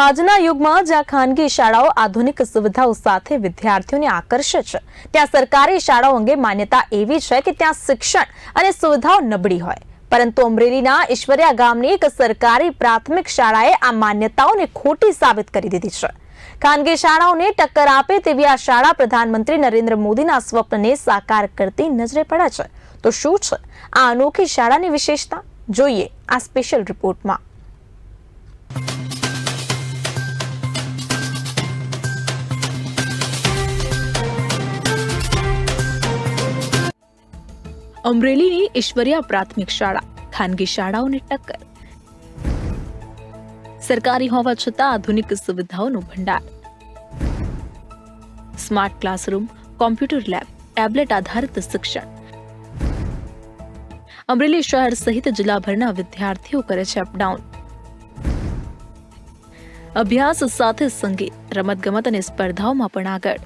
આજના યુગમાં જ્યાં ખાનગી શાળાઓ આધુનિક સુવિધાઓ સાથે વિદ્યાર્થીઓને આકર્ષે છે, ત્યાં સરકારી શાળાઓ અંગે માન્યતા એવી છે કે ત્યાં શિક્ષણ અને સુવિધાઓ નબળી હોય. પરંતુ અમરેલીના ઈશ્વરિયા ગામની એક સરકારી પ્રાથમિક શાળાએ આ માન્યતાઓને ખોટી સાબિત કરી દીધી છે. ખાનગી શાળાઓને ટક્કર આપે તેવી આ શાળા પ્રધાનમંત્રી નરેન્દ્ર મોદીના સ્વપ્નને સાકાર કરતી નજરે પડે છે. તો શું છે આ અનોખી શાળાની વિશેષતા? જોઈએ આ સ્પેશિયલ રિપોર્ટમાં. અમરેલીની ઈશ્વરિયા પ્રાથમિક શાળા. ખાનગી શાળાઓને ટક્કર. સરકારી હોવા છતાં આધુનિક સુવિધાઓનો ભંડાર. Smart classroom, computer lab, tablet આધારિત શિક્ષણ. અમરેલી શહેર સહિત જિલ્લાભરના વિદ્યાર્થીઓ કરે છે અપડાઉન. અભ્યાસ સાથે સંગીત, રમતગમત અને સ્પર્ધાઓમાં પણ આગળ.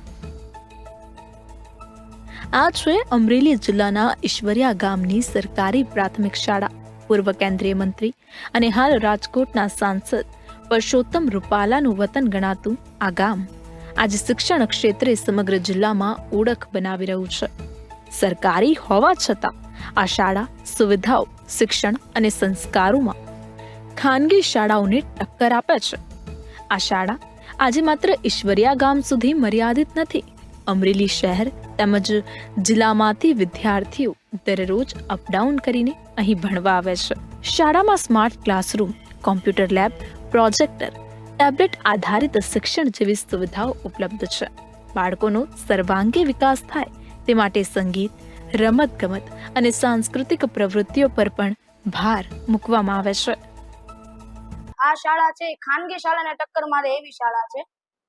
આ છે અમરેલી જિલ્લાના ઈશ્વરિયા ગામની સરકારી પ્રાથમિક શાળા. પૂર્વ કેન્દ્રીય મંત્રી અને હાલ રાજકોટના સાંસદ પરસોત્તમ રૂપાલાનું વતન ગણાતું આ ગામ આજે શિક્ષણ ક્ષેત્રે સમગ્ર જિલ્લામાં ઓળખ બનાવી રહ્યું છે. સરકારી હોવા છતાં આ શાળા સુવિધાઓ, શિક્ષણ અને સંસ્કારોમાં ખાનગી શાળાઓને ટક્કર આપે છે. આ શાળા આજે માત્ર ઈશ્વરિયા ગામ સુધી મર્યાદિત નથી અમરેલી શહેર તેમજ જિલ્લામાંથી વિદ્યાર્થીઓ દરરોજ અપડાઉન કરીને અહીં ભણવા આવે છે. શાળામાં smart classroom computer lab projector tablet આધારિત શિક્ષણ જેવી સુવિધાઓ ઉપલબ્ધ છે. બાળકોનો સર્વાંગી વિકાસ થાય તે માટે સંગીત, રમતગમત અને સાંસ્કૃતિક પ્રવૃત્તિઓ પર પણ ભાર મૂકવામાં આવે છે. આ શાળા છે, ખાનગી શાળાને ટક્કર મારે એવી શાળા છે.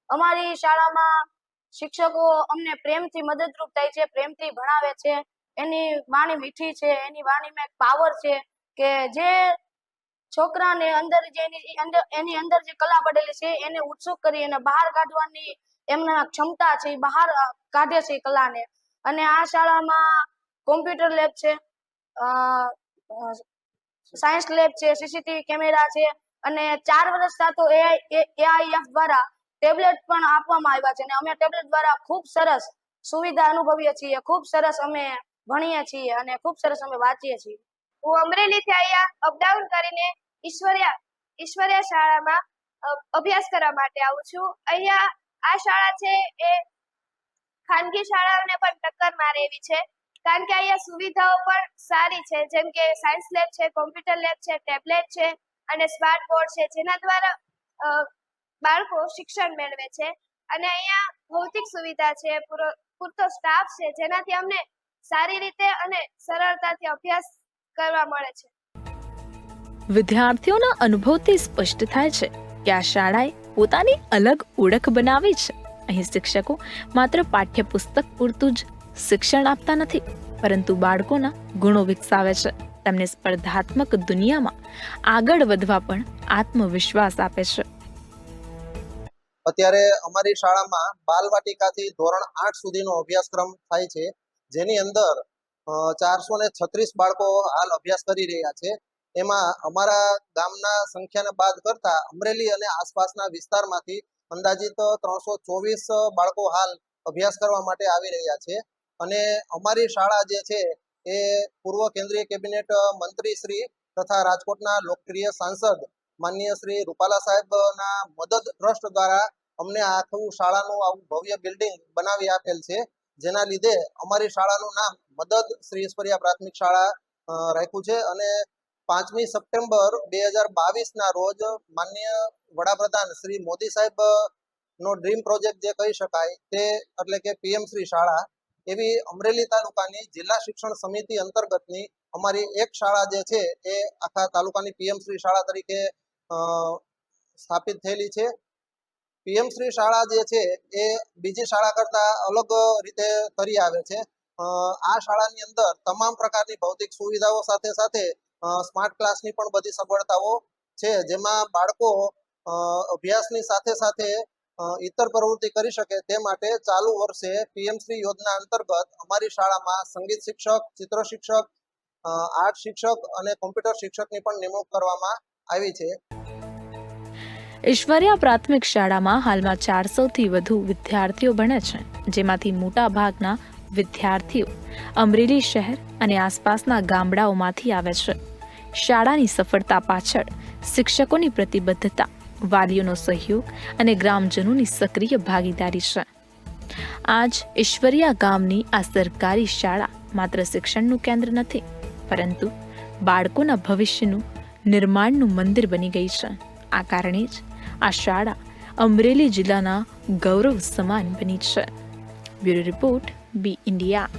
અમારી શાળામાં શિક્ષકો અમને પ્રેમથી મદદરૂપ થાય છે, પ્રેમથી ભણાવે છે. એની વાણી મીઠી છે, એની વાણીમાં એક પાવર છે કે જે છોકરાને અંદર જે એની, અંદર જે કલા પડેલી છે એને ઉત્સુક કરી અને બહાર કાઢવાની એમના ક્ષમતા છે, એ બહાર કાઢે છે કલાને. અને આ શાળામાં કોમ્પ્યુટર લેબ છે સાયન્સ લેબ છે સીસીટીવી કેમેરા છે અને ચાર વર્ષના તો એઆઈએફ દ્વારા ટેબ્લેટ પણ આપવામાં આવ્યા છે. અને અમે ટેબ્લેટ દ્વારા ખૂબ સરસ સુવિધા અનુભવીએ છીએ. ખૂબ સરસ અમે ભણીએ છીએ અને ખૂબ સરસ અમે વાંચીએ છીએ. હું અમરેલીથી અહીંયા અપડાઉન કરીને ઈશ્વર્યા ઈશ્વર્યા શાળામાં અભ્યાસ કરવા માટે આવું છું. અહીંયા આ શાળા છે એ ખાનગી શાળાઓને પણ ટક્કર મારે એવી છે. કારણ કે અહીંયા સુવિધાઓ પણ સારી છે. જેમ કે સાયન્સ લેબ છે, કોમ્પ્યુટર લેબ છે, ટેબ્લેટ છે અને સ્માર્ટ બોર્ડ છે. જેના દ્વારા બાળકો શિક્ષણ મેળવે છે. અને અહીંયા ભૌતિક સુવિધા છે, પૂરો, પૂરતો સ્ટાફ છે, જેનાથી અમને સારી રીતે અને સરળતાથી અભ્યાસ કરવા મળે છે. વિદ્યાર્થીઓના અનુભવથી સ્પષ્ટ થાય છે કે આ શાળાએ પોતાની અલગ ઓળખ બનાવી છે. અહીં શિક્ષકો માત્ર પાઠ્યપુસ્તક પૂરતું જ શિક્ષણ આપતા નથી, પરંતુ બાળકોના ગુણો વિકસાવે છે. તેમને સ્પર્ધાત્મક દુનિયામાં આગળ વધવા પણ આત્મવિશ્વાસ આપે છે. અત્યારે અમારી શાળામાં બાલવાટિકાથી ધોરણ આઠ સુધીનો અભ્યાસક્રમ થાય છે, જેની અંદર ચારસો ને છત્રીસ બાળકો હાલ અભ્યાસ કરી રહ્યા છે. એમાં અમારા ગામના સંખ્યાને બાદ કરતા અમરેલી અને આસપાસના વિસ્તારમાંથી અંદાજિત ત્રણસો ચોવીસ બાળકો હાલ અભ્યાસ કરવા માટે આવી રહ્યા છે. અને અમારી શાળા જે છે, એ પૂર્વ કેન્દ્રીય કેબિનેટ મંત્રી શ્રી તથા રાજકોટના લોકપ્રિય સાંસદ માનનીય શ્રી રૂપાલા સાહેબના મદદ ટ્રસ્ટ દ્વારા અમને આખું શાળાનું આવું ભવ્ય બિલ્ડિંગ બનાવી આપેલ છે. જેના લીધે અમારી શાળાનું નામ મદદ શ્રી ઈશ્વરિયા પ્રાથમિક શાળા રાખ્યું છે અને પાંચમી સપ્ટેમ્બર બે હજાર બાવીસના રોજ માનનીય વડાપ્રધાન શ્રી મોદી સાહેબ નો ડ્રીમ પ્રોજેક્ટ જે કહી શકાય તે એટલે કે પીએમ શ્રી શાળા, એવી અમરેલી તાલુકાની જિલ્લા શિક્ષણ સમિતિ અંતર્ગતની અમારી એક શાળા જે છે એ આખા તાલુકાની પીએમ શ્રી શાળા તરીકે સ્થાપિત થયેલી છે. પીએમ શાળા જે છે, એ બીજી શાળા કરતા અલગ રીતે કરી આવે છે. આ શાળાની અંદર તમામ પ્રકારની ભૌતિક સુવિધાઓ સાથે સાથે સ્માર્ટ ક્લાસની પણ બધી સગવડતાઓ છે, જેમાં બાળકો અભ્યાસની સાથે સાથે ઇતર પ્રવૃત્તિ કરી શકે તે માટે ચાલુ વર્ષે પીએમ શ્રી યોજના અંતર્ગત અમારી શાળામાં સંગીત શિક્ષક, ચિત્ર શિક્ષક આર્ટ શિક્ષક અને કોમ્પ્યુટર શિક્ષકની પણ નિમણૂક કરવામાં આવી છે. ઈશ્વરિયા પ્રાથમિક શાળામાં હાલમાં ચારસોથી વધુ વિદ્યાર્થીઓ ભણે છે, જેમાંથી મોટા ભાગના વિદ્યાર્થીઓ અમરેલી શહેર અને આસપાસના ગામડાઓમાંથી આવે છે. શાળાની સફળતા પાછળ શિક્ષકોની પ્રતિબદ્ધતા, વાલીઓનો સહયોગ અને ગ્રામજનોની સક્રિય ભાગીદારી છે. આજ ઈશ્વરિયા ગામની આ સરકારી શાળા માત્ર શિક્ષણનું કેન્દ્ર નથી, પરંતુ બાળકોના ભવિષ્યનું નિર્માણનું મંદિર બની ગઈ છે. આ કારણે જ આ શાળા અમરેલી જિલ્લાના ગૌરવ સમાન બની છે. Bureau report B India.